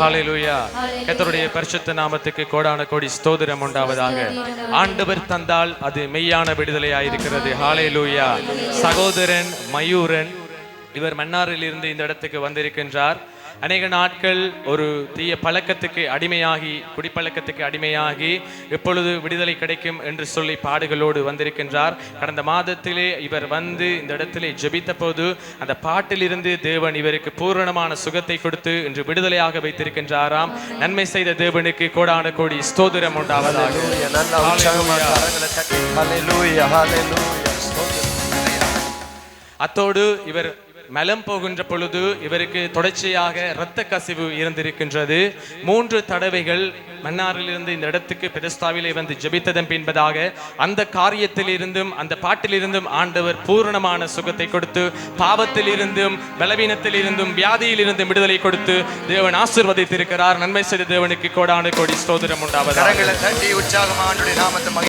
ஹalleluya. கர்த்தருடைய பரிசுத்த நாமத்துக்கு கோடான கோடி ஸ்தோத்திரம் உண்டாவதாக. ஆண்டவர் தந்தால் அது மெய்யான விடுதலையாயிருக்கிறது. ஹalleluya. சகோதரன் மயூரன் இவர் மன்னாரில் இருந்து இந்த இடத்துக்கு வந்திருக்கின்றார். அநேக நாட்கள் ஒரு தீய பழக்கத்துக்கு அடிமையாகி குடிப்பழக்கத்துக்கு அடிமையாகி எப்பொழுது விடுதலை கிடைக்கும் என்று சொல்லி பாடுகளோடு வந்திருக்கின்றார். கடந்த மாதத்திலே இவர் வந்து இந்த இடத்திலே ஜெபித்த போது அந்த பாட்டிலிருந்து தேவன் இவருக்கு பூரணமான சுகத்தை கொடுத்து இன்று விடுதலையாக வைத்திருக்கின்றாராம். நன்மை செய்த தேவனுக்கு கோடான கோடி ஸ்தோத்திரம் உண்டாவதாக. அத்தோடு இவர் மலம் போகின்ற பொழுது இவருக்கு தொடர்ச்சியாக இரத்த கசிவு இருந்திருக்கின்றது. மூன்று தடவைகள் மன்னாரிலிருந்து இந்த இடத்துக்கு பெருஸ்தாவிலே வந்து ஜபித்ததன் பின்பதாக அந்த காரியத்திலிருந்தும் அந்த பாட்டிலிருந்தும் ஆண்டவர் பூரணமான சுகத்தை கொடுத்து பாவத்திலிருந்தும் பலவீனத்திலிருந்தும் வியாதியிலிருந்தும் விடுதலை கொடுத்து தேவன் ஆசிர்வதித்திருக்கிறார். நன்மை செய்த தேவனுக்கு கோடானு கோடி ஸ்தோதிரம் உண்டாவது உற்சாகமான